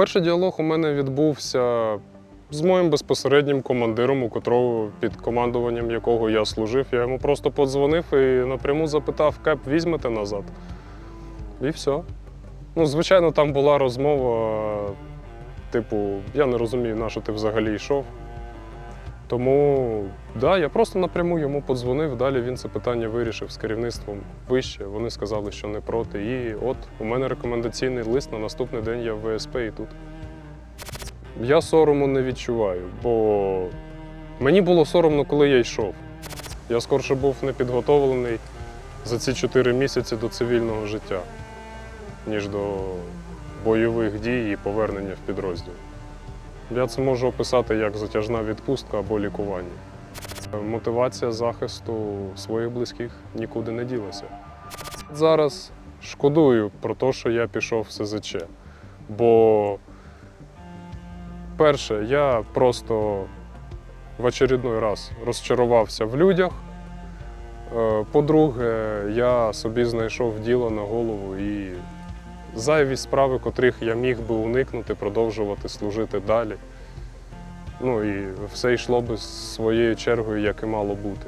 Перший діалог у мене відбувся з моїм безпосереднім командиром, у котрого під командуванням якого я служив. Я йому просто подзвонив і напряму запитав, кеп візьмете назад. І все. Ну, звичайно, там була розмова, типу, я не розумію, на що ти взагалі йшов. Тому, да, я просто напряму йому подзвонив. Далі він це питання вирішив з керівництвом вище. Вони сказали, що не проти. І от у мене рекомендаційний лист на наступний день я в ВСП і тут. Я сорому не відчуваю, бо мені було соромно, коли я йшов. Я скорше був непідготовлений за ці чотири місяці до цивільного життя, ніж до бойових дій і повернення в підрозділ. Я це можу описати як затяжна відпустка або лікування. Мотивація захисту своїх близьких нікуди не ділася. Зараз шкодую про те, що я пішов в СЗЧ. Бо, перше, я просто в очередной раз розчарувався в людях. Е, По-друге, я собі знайшов діло на голову і зайві справи, котрих я міг би уникнути, продовжувати служити далі. Ну і все йшло би своєю чергою, як і мало бути.